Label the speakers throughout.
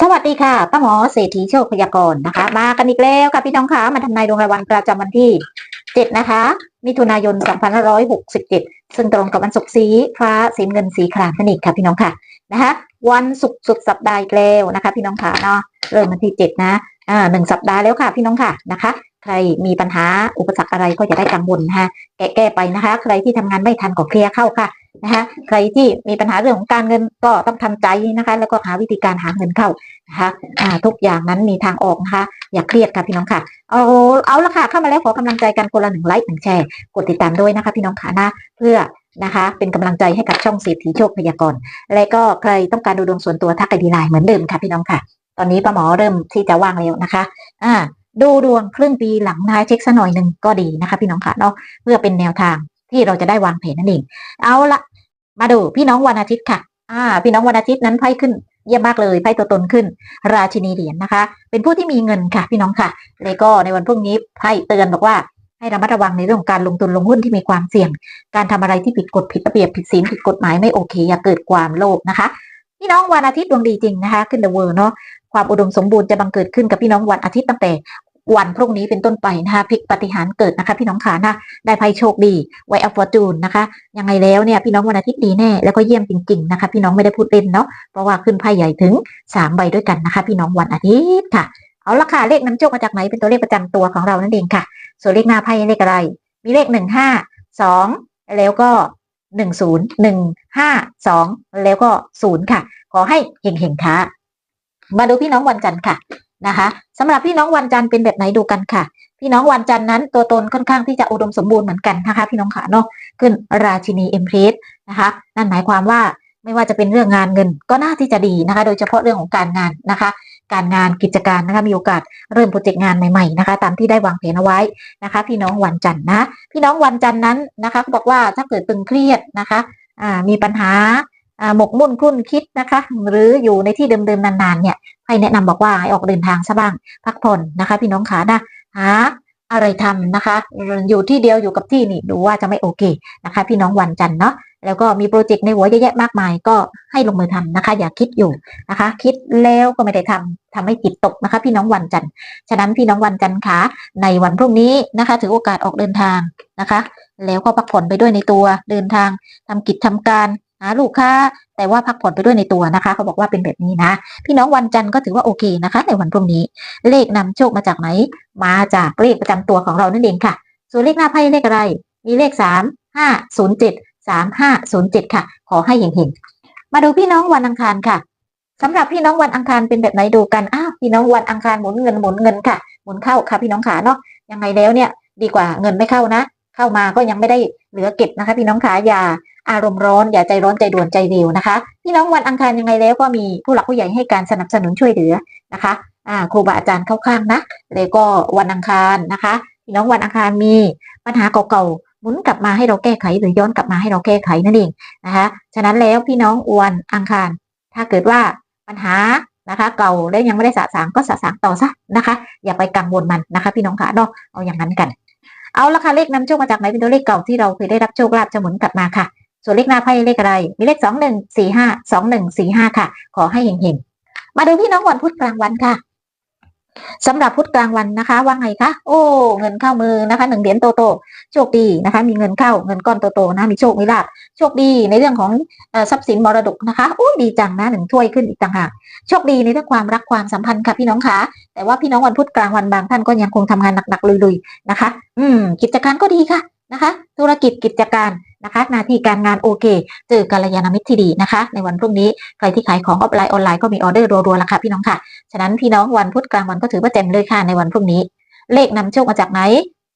Speaker 1: สวัสดีค่ะป้าหมอเศรษฐีโชคพยากรณ์นะคะ มากันอีกแล้วค่ะพี่น้องคะมาทำนายดวงรายวันประจำวันที่ 7 นะคะ มิถุนายน 2567 ซึ่งตรงกับวันศุกร์สีฟ้าสีเงินสีครามนั่นเองค่ะพี่น้องค่ะนะคะ วันศุกร์สุดสัปดาห์อีกแล้วนะคะ พี่น้องค่ะเนาะเริ่มวันที่ 7 นะอ่าหนึ่งสัปดาห์แล้วค่ะ พี่น้องค่ะนะคะ ใครมีปัญหาอุปสรรคอะไรก็จะได้กังวลนะคะแก้แก้ไปนะคะ ใครที่ทำงานไม่ทันก็เคลียร์เข้าค่ะ นะคะใครที่มีปัญหาเรื่องของการเงินก็ต้องทำใจนะคะ แล้วก็หาวิธีการหาเงินเข้านะคะอ่าทุกอย่างนั้นมีทางออกนะคะ อย่าเครียดค่ะพี่น้องค่ะ เอาเอาละค่ะเข้ามาแล้วขอกำลังใจกันคนละหนึ่งไลค์หนึ่งแชร์กดติดตามด้วยนะคะ พี่น้องค่ะนะเพื่อนะคะ เป็นกำลังใจให้กับช่องเศรษฐีโชคพยากรณ์และก็ใครต้องการดูดวงส่วนตัวทักไอดีไลน์เหมือนเดิมค่ะพี่น้องค่ะ ตอนนี้ป้าหมอเริ่มที่จะว่างแล้วนะคะ อ่า ดูดวงครึ่งปีหลังท้ายเช็คสักหน่อยหนึ่งก็ดีนะคะ พี่น้องค่ะเนาะเพื่อเป็นแนวทางที่เราจะได้วางแผนนั่นเอง เอาละ มาดูพี่น้องวันอาทิตย์ค่ะ อ่า พี่น้องวันอาทิตย์นั้นไพ่ขึ้นเยี่ยมมากเลยไพ่ตัวตนขึ้น ราชินีเหรียญนะคะ เป็นผู้ที่มีเงินค่ะ พี่น้องค่ะ แล้วก็ในวันพรุ่งนี้ไพ่เตือนบอกว่าให้ระมัดระวังในเรื่องของการลงทุนลงหุ้นที่มีความเสี่ยง การทำอะไรที่ผิดกฎผิดระเบียบผิดศีลผิดกฎหมายไม่โอเค อย่าเกิดความโลภนะคะ พี่น้องวันอาทิตย์ดวงดีจริงนะคะ ขึ้นเดอะเวิร์เนาะความอุดมสมบูรณ์จะบังเกิดขึ้นกับพี่น้องวันอาทิตย์ตั้งแต่ วันพรุ่งนี้เป็นต้นไปนะคะพลิกปฏิหารเกิดนะคะ พี่น้องขานะได้ไพ่โชคดีไวอัลฟอร์จูนนะคะ ยังไงแล้วเนี่ยพี่น้องวันอาทิตย์ดีแน่แล้วก็เยี่ยมจริงๆนะคะ พี่น้องไม่ได้พูดเล่นเนาะเพราะว่าขึ้นไพ่ใหญ่ถึงสามใบด้วยกันนะคะ พี่น้องวันอาทิตย์ค่ะเอาละค่ะเลขน้ำโชคมาจากไหนเป็นตัวเลขประจำตัวของเรานั่นเองค่ะ ส่วนเลขหน้าไพ่เลขอะไร มีเลขหนึ่งห้าสองแล้วก็หนึ่งศูนย์หนึ่งห้าสองแล้วก็ศูนย์ค่ะ ขอให้เฮงๆค่ะมาดูพี่น้องวันจันทร์ค่ะ นะคะสำหรับพี่น้องวันจันทร์เป็นแบบไหนดูกันค่ะ พี่น้องวันจันทร์นั้นตัวตนค่อนข้างที่จะอุดมสมบูรณ์เหมือนกันนะคะ พี่น้องค่ะเนาะขึ้นราชินีเอ็มเพรสนะคะนั่นหมายความว่าไม่ว่าจะเป็นเรื่องงานเงินก็น่าที่จะดีนะคะ โดยเฉพาะเรื่องของการงานนะคะ การงานกิจการนะคะมีโอกาสเริ่มโปรเจกต์งานใหม่ๆนะคะ ตามที่ได้วางแผนเอาไว้นะคะ พี่น้องวันจันทร์นะ พี่น้องวันจันทร์นั้นนะคะเขาบอกว่าถ้าเกิดตึงเครียดนะคะมีปัญหา หมกมุ่นคลุ่นคิดนะคะ หรืออยู่ในที่เดิมๆนานๆเนี่ยให้แนะนำบอกว่าให้ออกเดินทางซะบ้างพักผ่อนนะคะ พี่น้องขานะหาอะไรทำนะคะ อยู่ที่เดียวอยู่กับที่นี่ดูว่าจะไม่โอเคนะคะ พี่น้องวันจันทร์เนาะแล้วก็มีโปรเจกต์ในหัวเยอะแยะมากมายก็ให้ลงมือทำนะคะ อย่าคิดอยู่นะคะ คิดแล้วก็ไม่ได้ทำทำให้จิตตกนะคะ พี่น้องวันจันทร์ฉะนั้นพี่น้องวันจันทร์คะในวันพรุ่งนี้นะคะ ถือโอกาสออกเดินทางนะคะ แล้วก็พักผ่อนไปด้วยในตัวเดินทางทำกิจทำการาลูกค้าแต่ว่าพักผ่อนไปด้วยในตัวนะคะ เขาบอกว่าเป็นแบบนี้นะ พี่น้องวันจันทร์ก็ถือว่าโอเคนะคะ ในวันพรุ่งนี้เลขนำโชคมาจากไหน มาจากเลขประจำตัวของเรานั่นเองค่ะ ส่วนเลขหน้าไพ่เลขอะไร มีเลขสามห้าศูนย์เจ็ดสามห้าศูนย์เจ็ดค่ะ ขอให้เห็นๆมาดูพี่น้องวันอังคารค่ะสำหรับพี่น้องวันอังคารเป็นแบบไหนดูกันอ้าวพี่น้องวันอังคารหมุนเงินหมุนเงินค่ะหมุนเข้าค่ะพี่น้องขาเนาะยังไงแล้วเนี่ย ดีกว่าเงินไม่เข้านะ เข้ามาก็ยังไม่ได้เหลือเก็บนะคะ พี่น้องขาอย่าอารมณ์ร้อนอย่าใจร้อนใจด่วนใจเร็วนะคะ พี่น้องวันอังคารยังไงแล้วก็มีผู้หลักผู้ใหญ่ให้การสนับสนุนช่วยเหลือนะคะอ่าครูบาอาจารย์เข้าข้างนะแล้วก็วันอังคารนะคะพี่น้องวันอังคารมีปัญหาเก่าๆหมุนกลับมาให้เราแก้ไขหรือย้อนกลับมาให้เราแก้ไขนั่นเองนะคะฉะนั้นแล้วพี่น้องวันอังคาร ถ้าเกิดว่าปัญหานะคะเก่าแล้วยังไม่ได้สะสางก็สะสางต่อซะนะคะ อย่าไปกังวลมันนะคะ พี่น้องค่ะเนาะเอาอย่างนั้นกัน เอาละค่ะเลขนำโชคมาจากไหนเป็นตัวเลขเก่าที่เราเคยได้รับโชคลาภจะหมุนกลับมาค่ะ ส่วนเลขหน้าไพ่เลขอะไร มีเลขสองหนึ่งสี่ห้าสองหนึ่งสี่ห้าค่ะ ขอให้เฮงๆมาดูพี่น้องวันพุธกลางวันค่ะ สำหรับพุธกลางวันนะคะว่าไงคะโอ้ เงินเข้ามือนะคะหนึ่งเหรียญโตโตโชคดีนะคะ มีเงินเข้าเงินก้อนโตโตนะมีโชคมีลาภโชคดีในเรื่องของอทรัพย์สินมรดกนะคะโอ้ดีจังนะหนึ่งถ้วยขึ้นอีกต่างหากโชคดีในเรื่องความรักความสัมพันธ์ค่ะพี่น้องคะแต่ว่าพี่น้องวันพุธกลางวันบางท่านก็ยังคงทำงานหนักๆลุยๆนะคะ อืม กิจการก็ดีค่ะ นะคะ ธุรกิจกิจการนะคะหน้าที่การงานโอเค เจอกัลยาณมิตรที่ดีนะคะ ในวันพรุ่งนี้ใครที่ขายของออฟไลน์ออนไลน์ก็มีออเดอร์รัวๆแล้วค่ะพี่น้องค่ะ ฉะนั้นพี่น้องวันพุธกลางวันก็ถือว่าเต็มเลยค่ะในวันพรุ่งนี้ เลขนำโชคมาจากไหน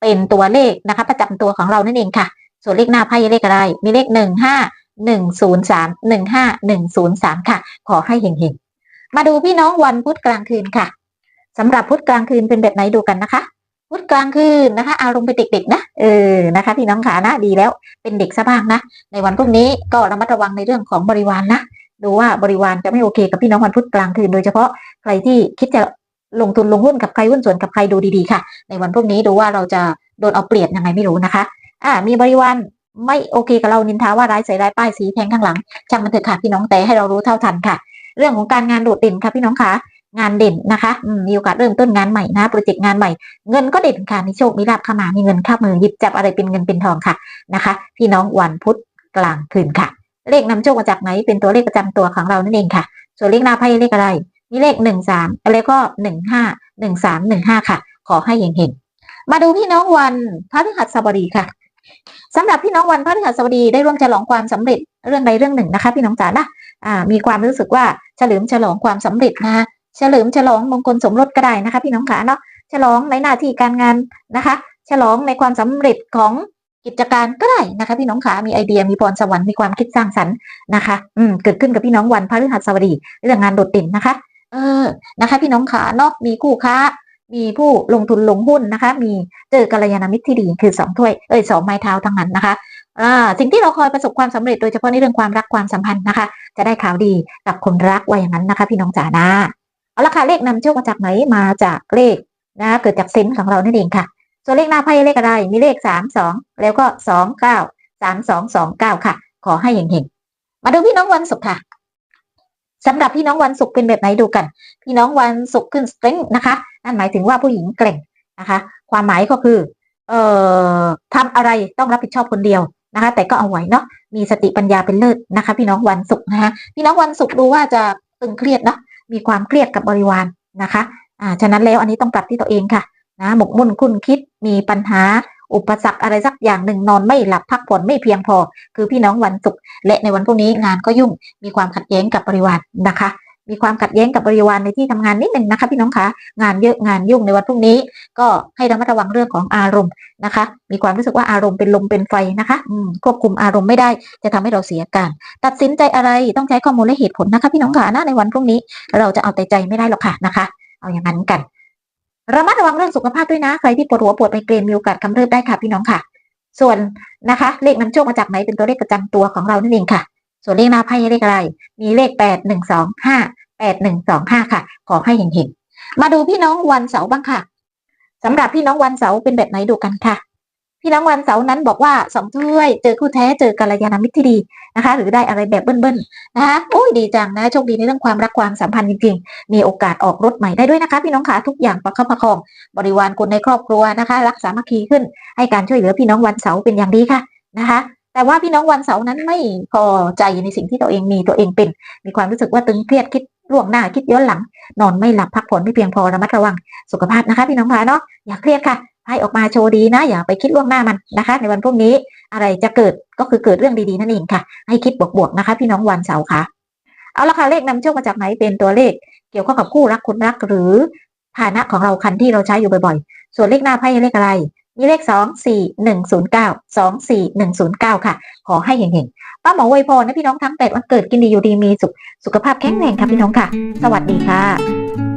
Speaker 1: เป็นตัวเลขนะคะ ประจำตัวของเรานั่นเองค่ะ ส่วนเลขหน้าไพ่เลขอะไร มีเลขหนึ่งห้าหนึ่งศูนย์สามหนึ่งห้าหนึ่งศูนย์สามค่ะ ขอให้เฮงๆมาดูพี่น้องวันพุธกลางคืนค่ะสำหรับพุธกลางคืนเป็นแบบไหนดูกันนะคะ พุธกลางคืนนะคะ อารมณ์เป็นเด็กๆนะเออนะคะพี่น้องขานะดีแล้วเป็นเด็กซะบ้างนะในวันพรุ่งนี้ก็ระมัดระวังในเรื่องของบริวารนะดูว่าบริวารจะไม่โอเคกับพี่น้องวันพุธกลางคืนโดยเฉพาะใครที่คิดจะลงทุนลงหุ้นกับใครหุ้นส่วนกับใครดูดีๆค่ะ ในวันพรุ่งนี้ดูว่าเราจะโดนเอาเปรียบยังไงไม่รู้นะคะ อ่า มีบริวารไม่โอเคกับเรานินทาว่าร้ายใส่ร้ายป้ายสีแทงข้างหลังช่างมันเถอะค่ะพี่น้องแต่ให้เรารู้เท่าทันค่ะ เรื่องของการงานโดดเด่นค่ะพี่น้องคะ งานเด่นนะคะมีโอกาสเริ่มต้นงานใหม่นะโปรเจกต์งานใหม่ เงินก็เด่นค่ะมีโชคมีลาภเข้ามามีเงินเข้ามือหยิบจับอะไรเป็นเงินเป็นทองค่ะนะคะ พี่น้องวันพุธกลางคืนค่ะ เลขนำโชคมาจากไหนเป็นตัวเลขประจำตัวของเรานั่นเองค่ะ ส่วนเลขหน้าไพ่เลขอะไรมีเลขหนึ่งสามแล้วก็หนึ่งห้าหนึ่งสามหนึ่งห้าค่ะ ขอให้เห็นๆมาดูพี่น้องวันพระฤหัสบดีค่ะสำหรับพี่น้องวันพระฤหัสบดีได้ร่วมฉลองความสำเร็จเรื่องใดเรื่องหนึ่งนะคะ พี่น้องจ๋านะอ่ามีความรู้สึกว่าเฉลิมฉลองความสำเร็จนะคะ เฉลิมฉลองมงคลสมรสก็ได้นะคะ พี่น้องขาเนาะฉลองในหน้าที่การงานนะคะ ฉลองในความสำเร็จของกิจการก็ได้นะคะ พี่น้องขามีไอเดียมีพรสวรรค์มีความคิดสร้างสรรค์นะคะ อืมเกิดขึ้นกับพี่น้องวันพฤหัสบดีเรื่องงานโดดเด่นนะคะ เออนะคะ พี่น้องขาเนาะมีคู่ค้า มีผู้ลงทุนลงหุ้นนะคะ มีเจอกัลยาณมิตรที่ดีคือสองถ้วยเอ้ยสองไม้เท้าทั้งนั้นนะคะอ่าสิ่งที่เราคอยประสบความสำเร็จโดยเฉพาะในเรื่องความรักความสัมพันธ์นะคะ จะได้ข่าวดีกับคนรักว่าอย่างนั้นนะคะ พี่น้องจ๋านะ เอาละค่ะเลขนำโชคมาจากไหนมาจากเลขนะเกิดจากเซนส์ของเรานั่นเองค่ะ ส่วนเลขหน้าไพ่เลขอะไรมีเลขสามสองแล้วก็สองเก้าสามสองสองเก้าค่ะ ขอให้เห็นๆมาดูพี่น้องวันศุกร์ค่ะสำหรับพี่น้องวันศุกร์เป็นแบบไหนดูกัน พี่น้องวันศุกร์ขึ้นสเตนนะคะ นั่นหมายถึงว่าผู้หญิงเกร่งนะคะ ความหมายก็คือ เอ่อทำอะไรต้องรับผิดชอบคนเดียวนะคะ แต่ก็เอาไหวเนาะมีสติปัญญาเป็นเลิศนะคะ พี่น้องวันศุกร์นะคะพี่น้องวันศุกร์ดูว่าจะตึงเครียดเนาะ มีความเครียดกับบริวารนะคะอ่าฉะนั้นแล้วอันนี้ต้องปรับที่ตัวเองค่ะนะหมกมุ่นคุ้นคิดมีปัญหาอุปสรรคอะไรสักอย่างหนึ่งนอนไม่หลับพักผ่อนไม่เพียงพอ คือพี่น้องวันศุกร์และในวันพรุ่งนี้งานก็ยุ่งมีความขัดแย้งกับบริวารนะคะ มีความขัดแย้งกับบริวารในที่ทำงานนิดหนึ่งนะคะ พี่น้องคะงานเยอะงานยุ่งในวันพรุ่งนี้ ก็ให้ระมัดระวังเรื่องของอารมณ์นะคะ มีความรู้สึกว่าอารมณ์เป็นลมเป็นไฟนะคะควบคุมอารมณ์ไม่ได้จะทำให้เราเสียการ ตัดสินใจอะไรต้องใช้ข้อมูลและเหตุผลนะคะ พี่น้องคะนะในวันพรุ่งนี้ เราจะเอาแต่ใจไม่ได้หรอกค่ะนะคะ เอาอย่างนั้นกันระมัดระวังเรื่องสุขภาพด้วยนะใครที่ปวดหัวปวดไมเกรนมีโอกาสกำเริบได้ค่ะพี่น้องค่ะ ส่วนนะคะ เลขนำโชคมาจากไหนเป็นตัวเลขประจำตัวของเรานั่นเองค่ะ ส่วนเลขหน้าไพ่เลขอะไร มีเลขแปดหนึ่งสองห้าแปดหนึ่งสองห้าค่ะ ขอให้เห็นๆมาดูพี่น้องวันเสาร์บ้างค่ะสำหรับพี่น้องวันเสาร์เป็นแบบไหนดูกันค่ะ พี่น้องวันเสาร์นั้นบอกว่าสองถ้วย เจอคู่แท้เจอกัลยาณมิตรที่ดีนะคะ หรือได้อะไรแบบเบิ้ลๆนะคะโอ้ยดีจังนะโชคดีในเรื่องความรักความสัมพันธ์จริงๆ มีโอกาสออกรถใหม่ได้ด้วยนะคะ พี่น้องขาทุกอย่างประคับประคอง บริวารคนในครอบครัวนะคะ รักสามัคคีขึ้น ให้การช่วยเหลือพี่น้องวันเสาร์เป็นอย่างดีค่ะนะคะ แต่ว่าพี่น้องวันเสาร์นั้นไม่พอใจในสิ่งที่ตัวเองมีตัวเองเป็น มีความรู้สึกว่าตึงเครียดคิดล่วงหน้าคิดย้อนหลัง นอนไม่หลับพักผ่อนไม่เพียงพอระมัดระวังสุขภาพนะคะ พี่น้องคะเนาะอย่าเครียดค่ะให้ออกมาโชว์ดีนะ อย่าไปคิดล่วงหน้ามันนะคะ ในวันพรุ่งนี้อะไรจะเกิดก็คือเกิดเรื่องดีๆนั่นเองค่ะ ให้คิดบวกๆนะคะ พี่น้องวันเสาร์ค่ะ เอาละค่ะเลขนำโชคมาจากไหนเป็นตัวเลข เกี่ยวข้องกับคู่รักคนรักหรือฐานะของเราคันที่เราใช้อยู่บ่อยๆ ส่วนเลขหน้าไพ่เลขอะไร มีเลขสองสี่หนึ่งศูนย์เก้าสองสี่หนึ่งศูนย์เก้าค่ะ ขอให้เห็นๆป้าหมอไวยพรนะพี่น้องทั้งแปดวันเกิดกินดีอยู่ดีมีสุข สุขภาพแข็งแรงค่ะพี่น้องค่ะ สวัสดีค่ะ